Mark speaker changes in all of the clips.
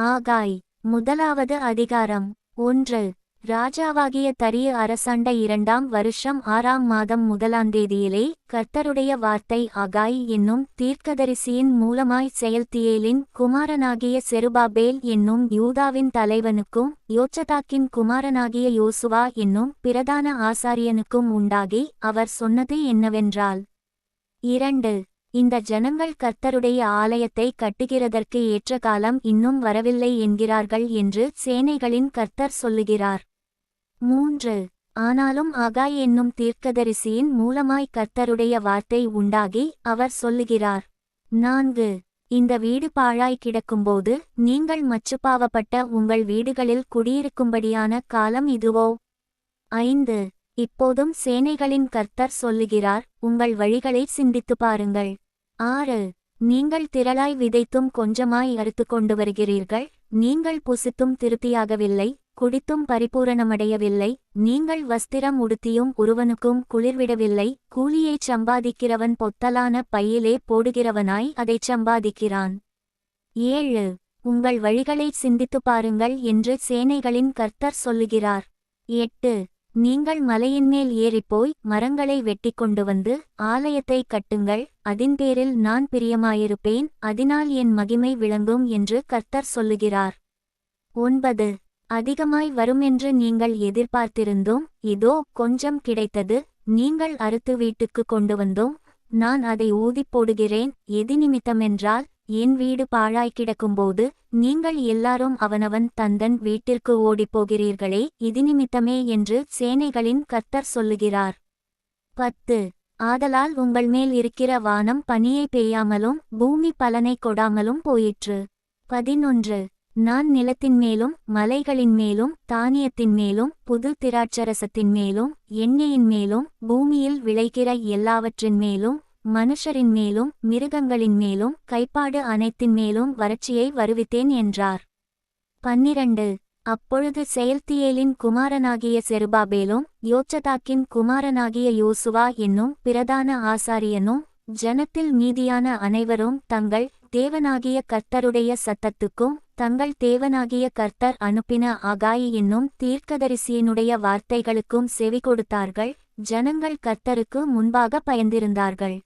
Speaker 1: ஆகாய் முதலாவது அதிகாரம் ஒன்று. ராஜாவாகிய தரிய அரசாண்ட இரண்டாம் வருஷம் ஆறாம் மாதம் முதலாம் தேதியிலே கர்த்தருடைய வார்த்தை ஆகாய் என்னும் தீர்க்கதரிசியின் மூலமாய் செயல்தியேலின் குமாரனாகிய செருபாபேல் என்னும் யூதாவின் தலைவனுக்கும் யோச்சதாக்கின் குமாரனாகிய யோசுவா என்னும் பிரதான ஆசாரியனுக்கும் உண்டாகி அவர் சொன்னது என்னவென்றால் இரண்டு. இந்த ஜனங்கள் கர்த்தருடைய ஆலயத்தை கட்டுகிறதற்கு ஏற்ற காலம் இன்னும் வரவில்லை என்கிறார்கள் என்று சேனைகளின் கர்த்தர் சொல்லுகிறார். மூன்று. ஆனாலும் ஆகாய் என்னும் தீர்க்கதரிசியின் மூலமாய் கர்த்தருடைய வார்த்தை உண்டாகி அவர் சொல்லுகிறார். நான்கு. இந்த வீடு பாழாய் கிடக்கும்போது நீங்கள் மச்சுப்பாவப்பட்ட உங்கள் வீடுகளில் குடியிருக்கும்படியான காலம் இதுவோ? ஐந்து. இப்போதும் சேனைகளின் கர்த்தர் சொல்லுகிறார் உங்கள் வழிகளை சிந்தித்து பாருங்கள். ஆறு நீங்கள் திரளாய் விதைத்தும் கொஞ்சமாய் அறுத்து கொண்டு வருகிறீர்கள் நீங்கள் புசித்தும் திருப்தியாகவில்லை குடித்தும் பரிபூரணமடையவில்லை நீங்கள் வஸ்திரம் உடுத்தியும் ஒருவனுக்கும் குளிர்விடவில்லை கூலியைச் சம்பாதிக்கிறவன் பொத்தலான பையிலே போடுகிறவனாய் அதைச் சம்பாதிக்கிறான். ஏழு உங்கள் வழிகளை சிந்தித்து பாருங்கள் என்று சேனைகளின் கர்த்தர் சொல்லுகிறார். எட்டு நீங்கள் மலையின்மேல் ஏறிப்போய் மரங்களை வெட்டிக் கொண்டு வந்து ஆலயத்தை கட்டுங்கள். அதின் பேரில் நான் பிரியமாயிருப்பேன். அதனால் என் மகிமை விளங்கும் என்று கர்த்தர் சொல்லுகிறார். ஒன்பது. அதிகமாய் வருமென்று நீங்கள் எதிர்பார்த்திருந்தோம் இதோ கொஞ்சம் கிடைத்தது. நீங்கள் அறுத்து வீட்டுக்கு கொண்டு வந்தோம் நான் அதை ஊதிப் போடுகிறேன். எதி நிமித்தமென்றால் என் வீடு பாழாய் கிடக்கும்போது நீங்கள் எல்லாரும் அவனவன் தந்தன் வீட்டிற்கு ஓடிப்போகிறீர்களே இது நிமித்தமே என்று சேனைகளின் கர்த்தர் சொல்லுகிறார். பத்து. ஆதலால் உங்கள் மேல் இருக்கிற வானம் பனியை பெய்யாமலும் பூமி பலனை கொடாமலும் போயிற்று. பதினொன்று. நான் நிலத்தின் மேலும் மலைகளின் மேலும் தானியத்தின் மேலும் புது திராட்சரசத்தின் மேலும் எண்ணெயின் மேலும் பூமியில் விளைகிற எல்லாவற்றின் மேலும் மனுஷரின் மேலும் மிருகங்களின் மேலும் கைப்பாடு அனைத்தின் மேலும் வறட்சியை வருவித்தேன் என்றார். பன்னிரண்டு. அப்பொழுது செயல்தியேலின் குமாரனாகிய செருபாபேலும் யோச்சதாக்கின் குமாரனாகிய யோசுவா என்னும் பிரதான ஆசாரியனும் ஜனத்தில் மீதியான அனைவரும் தங்கள் தேவனாகிய கர்த்தருடைய சத்தத்துக்கும் தங்கள் தேவனாகிய கர்த்தர் அனுப்பின ஆகாயி என்னும் தீர்க்கதரிசியினுடைய வார்த்தைகளுக்கும் செவி கொடுத்தார்கள் ஜனங்கள் கர்த்தருக்கு முன்பாக பயந்திருந்தார்கள்.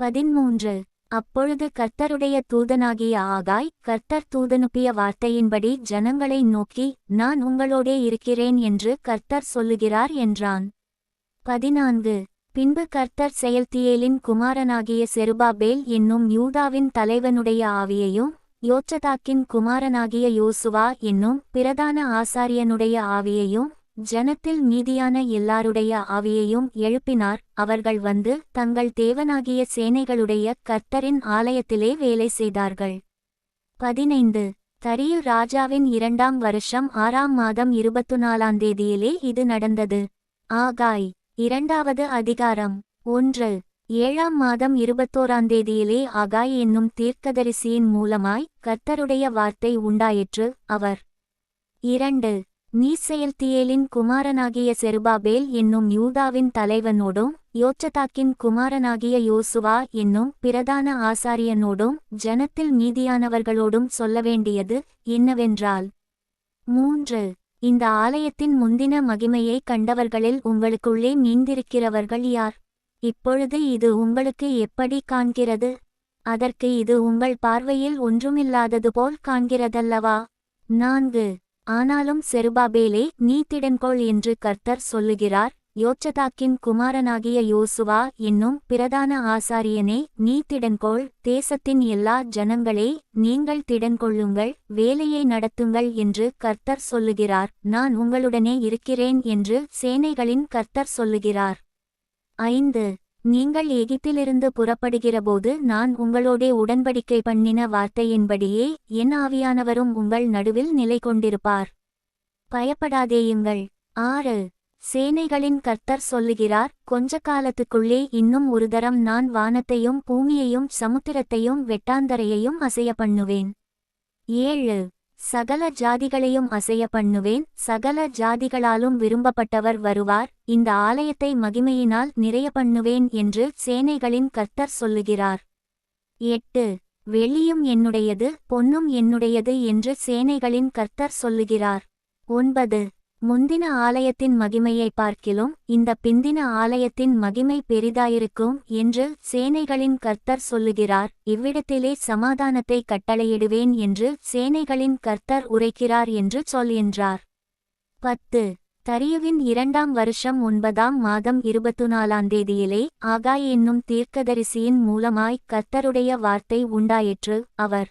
Speaker 1: பதிமூன்று அப்பொழுது கர்த்தருடைய தூதனாகிய ஆகாய் கர்த்தர் தூதனுப்பிய வார்த்தையின்படி ஜனங்களை நோக்கி நான் உங்களோடே இருக்கிறேன் என்று கர்த்தர் சொல்லுகிறார் என்றான். பதினான்கு. பின்பு கர்த்தர் செயல்தியேலின் குமாரனாகிய செருபாபேல் என்னும் யூதாவின் தலைவனுடைய ஆவியையும் யோச்சதாக்கின் குமாரனாகிய யோசுவா என்னும் பிரதான ஆசாரியனுடைய ஆவியையும் ஜனத்தில் மீதியான எல்லாருடைய ஆவியையும் எழுப்பினார். அவர்கள் வந்து தங்கள் தேவனாகிய சேனைகளுடைய கர்த்தரின் ஆலயத்திலே வேலை செய்தார்கள். பதினைந்து. தரியு ராஜாவின் இரண்டாம் வருஷம் ஆறாம் மாதம் இருபத்து நாலாம் தேதியிலே இது நடந்தது. ஆகாய் இரண்டாவது அதிகாரம். ஒன்று. ஏழாம் மாதம் இருபத்தோராம் தேதியிலே ஆகாய் என்னும் தீர்க்கதரிசியின் மூலமாய் கர்த்தருடைய வார்த்தை உண்டாயிற்று. அவர் இரண்டு. நீசெயல்தியேலின் குமாரனாகிய செருபாபேல் என்னும் யூதாவின் தலைவனோடும் யோச்சதாக்கின் குமாரனாகிய யோசுவா என்னும் பிரதான ஆசாரியனோடும் ஜனத்தில் மீதியானவர்களோடும் சொல்ல வேண்டியது என்னவென்றால் மூன்று இந்த ஆலயத்தின் முந்தின மகிமையை கண்டவர்களில் உங்களுக்குள்ளே மீந்திருக்கிறவர்கள் யார்? இப்பொழுது இது உங்களுக்கு எப்படி காண்கிறது? அதற்கு இது உங்கள் பார்வையில் ஒன்றுமில்லாதது போல் காண்கிறதல்லவா? நான்கு ஆனாலும் செருபாபேலே நீ திடன்கொள் என்று கர்த்தர் சொல்லுகிறார். யோச்சதாக்கின் குமாரனாகிய யோசுவா என்னும் பிரதான ஆசாரியனே நீ திடன்கொள் தேசத்தின் எல்லா ஜனங்களே நீங்கள் திடன்கொள்ளுங்கள் வேலையை நடத்துங்கள் என்று கர்த்தர் சொல்லுகிறார். நான் உங்களுடனே இருக்கிறேன் என்று சேனைகளின் கர்த்தர் சொல்லுகிறார். ஐந்து. நீங்கள் எகிப்திலிருந்து புறப்படுகிறபோது நான் உங்களோடே உடன்படிக்கை பண்ணின வார்த்தையின்படியே என் ஆவியானவரும் உங்கள் நடுவில் நிலை கொண்டிருப்பார் பயப்படாதேயுங்கள். ஆறு. சேனைகளின் கர்த்தர் சொல்லுகிறார் கொஞ்ச காலத்துக்குள்ளே இன்னும் ஒரு தரம் நான் வானத்தையும் பூமியையும் சமுத்திரத்தையும் வெட்டாந்தரையையும் அசைய பண்ணுவேன் ஏழு. சகல ஜாதிகளையும் அசைய பண்ணுவேன் சகல ஜாதிகளாலும் விரும்பப்பட்டவர் வருவார் இந்த ஆலயத்தை மகிமையினால் நிறைய பண்ணுவேன் என்று சேனைகளின் கர்த்தர் சொல்லுகிறார். எட்டு வெள்ளியும் என்னுடையது பொன்னும் என்னுடையது என்று சேனைகளின் கர்த்தர் சொல்லுகிறார். ஒன்பது முந்தின ஆலயத்தின் மகிமையை பார்க்கிலும் இந்த பிந்தின ஆலயத்தின் மகிமை பெரிதாயிருக்கும் என்று சேனைகளின் கர்த்தர் சொல்லுகிறார். இவ்விடத்திலே சமாதானத்தை கட்டளையிடுவேன் என்று சேனைகளின் கர்த்தர் உரைக்கிறார் என்று சொல்கின்றார் பத்து. தரியுவின் இரண்டாம் வருஷம் ஒன்பதாம் மாதம் இருபத்து நாலாம் தேதியிலே ஆகாய் என்னும் தீர்க்கதரிசியின் மூலமாய் கர்த்தருடைய வார்த்தை உண்டாயிற்று அவர்.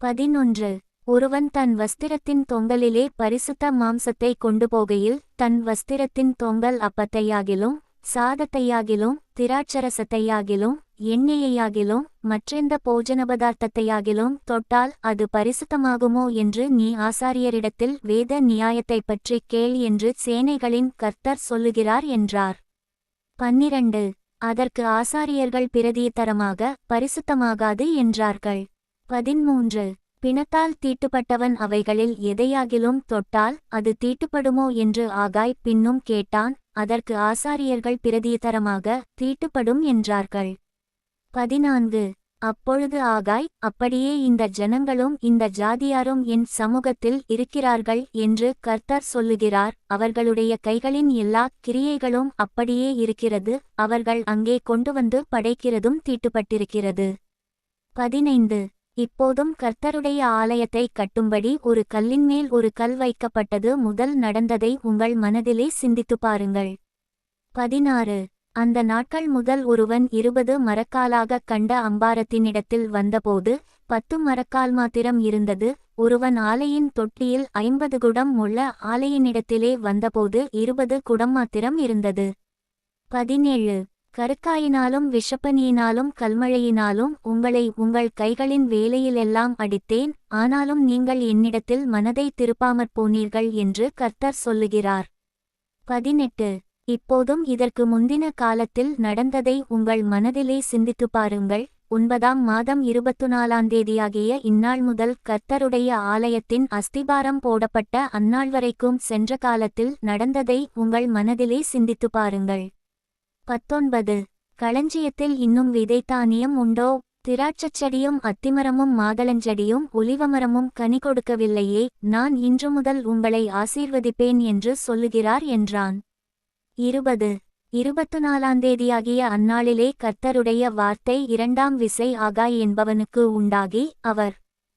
Speaker 1: பதினொன்று. ஒருவன் தன் வஸ்திரத்தின் தொங்கலிலே பரிசுத்த மாம்சத்தை கொண்டு போகையில் தன் வஸ்திரத்தின் தொங்கல் அப்பத்தையாகிலும் சாதத்தையாகிலும் திராட்சரசத்தையாகிலும் எண்ணெயையாகிலும் மற்றெந்த போஜன பதார்த்தத்தையாகிலும் தொட்டால் அது பரிசுத்தமாகுமோ என்று நீ ஆசாரியரிடத்தில் வேத நியாயத்தைப் பற்றி கேள் என்று சேனைகளின் கர்த்தர் சொல்லுகிறார் என்றார். பன்னிரண்டு. அதற்கு ஆசாரியர்கள் பிரதித்தரமாக பரிசுத்தமாகாது என்றார்கள். பதிமூன்று பிணத்தால் தீட்டுப்பட்டவன் அவைகளில் எதையாகிலும் தொட்டால் அது தீட்டுப்படுமோ என்று ஆகாய் பின்னும் கேட்டான் அதற்கு ஆசாரியர்கள் பிரதித்தரமாக தீட்டுப்படும் என்றார்கள். பதினான்கு. அப்பொழுது ஆகாய் அப்படியே இந்த ஜனங்களும் இந்த ஜாதியாரும் என் சமூகத்தில் இருக்கிறார்கள் என்று கர்த்தர் சொல்லுகிறார் அவர்களுடைய கைகளின் எல்லா கிரியைகளும் அப்படியே இருக்கிறது அவர்கள் அங்கே கொண்டு வந்து படைக்கிறதும் தீட்டுப்பட்டிருக்கிறது. பதினைந்து. இப்போதும் கர்த்தருடைய ஆலயத்தை கட்டும்படி ஒரு கல்லின்மேல் ஒரு கல் வைக்கப்பட்டது முதல் நடந்ததை உங்கள் மனதிலே சிந்தித்து பாருங்கள். பதினாறு. அந்த நாட்கள் முதல் ஒருவன் இருபது மரக்காலாகக் கண்ட அம்பாரத்தினிடத்தில் வந்தபோது பத்து மரக்கால் மாத்திரம் இருந்தது. ஒருவன் ஆலையின் தொட்டியில் ஐம்பது குடம் உள்ள ஆலையினிடத்திலே வந்தபோது இருபது குடம் மாத்திரம் இருந்தது. பதினேழு. கருக்காயினாலும் விஷப்பனியினாலும் கல்மழையினாலும் உங்களை உங்கள் கைகளின் வேலையிலெல்லாம் அடித்தேன் ஆனாலும் நீங்கள் என்னிடத்தில் மனதை திருப்பாமற் போனீர்கள் என்று கர்த்தர் சொல்லுகிறார். பதினெட்டு. இப்போதும் இதற்கு முந்தின காலத்தில் நடந்ததை உங்கள் மனதிலே சிந்தித்து பாருங்கள். ஒன்பதாம் மாதம் இருபத்து நாலாம் தேதியாகிய இந்நாள் முதல் கர்த்தருடைய ஆலயத்தின் அஸ்திபாரம் போடப்பட்ட அந்நாள் வரைக்கும் சென்ற காலத்தில் நடந்ததை உங்கள் மனதிலே சிந்தித்து பாருங்கள். பத்தொன்பது. களஞ்சியத்தில் இன்னும் விதைத்தானியம் உண்டோ? திராட்சச் செடியும் அத்திமரமும் மாதளஞ்செடியும் ஒலிவமரமும் கனி கொடுக்கவில்லையே. நான் இன்று முதல் உங்களை ஆசீர்வதிப்பேன் என்று சொல்லுகிறார் என்றான். இருபது. இருபத்து நாலாம் தேதியாகிய அந்நாளிலே கர்த்தருடைய வார்த்தை இரண்டாம் விசை ஆகாய் என்பவனுக்கு உண்டாகி அவர்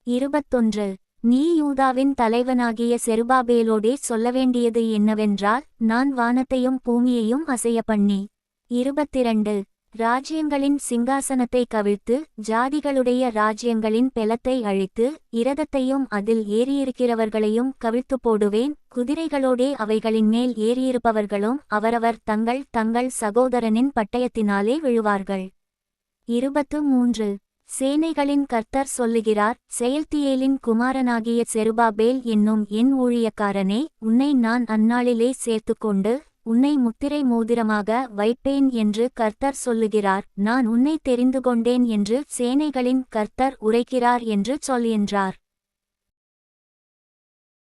Speaker 1: இருபத்தொன்று. நீ யூதாவின் தலைவனாகிய செருபாபேலோடே சொல்லவேண்டியது என்னவென்றால் நான் வானத்தையும் பூமியையும் அசைய பண்ணி இருபத்திரண்டு. ராஜ்யங்களின் சிங்காசனத்தை கவிழ்த்து ஜாதிகளுடைய ராஜ்யங்களின் பெலத்தை அழித்து இரதத்தையும் அதில் ஏறியிருக்கிறவர்களையும் கவிழ்த்து போடுவேன். குதிரைகளோடே அவைகளின் மேல் ஏறியிருப்பவர்களும் அவரவர் தங்கள் தங்கள் சகோதரனின் பட்டயத்தினாலே விழுவார்கள். இருபத்து மூன்று. சேனைகளின் கர்த்தர் சொல்லுகிறார் செயல்தியேலின் குமாரனாகிய செருபாபேல் என்னும் என் ஊழியக்காரனே உன்னை நான் அந்நாளிலே சேர்த்துக்கொண்டு உன்னை முத்திரை மோதிரமாக வைப்பேன் என்று கர்த்தர் சொல்லுகிறார். நான் உன்னை தெரிந்து கொண்டேன் என்று சேனைகளின் கர்த்தர் உரைக்கிறார் என்று சொல் என்றார்.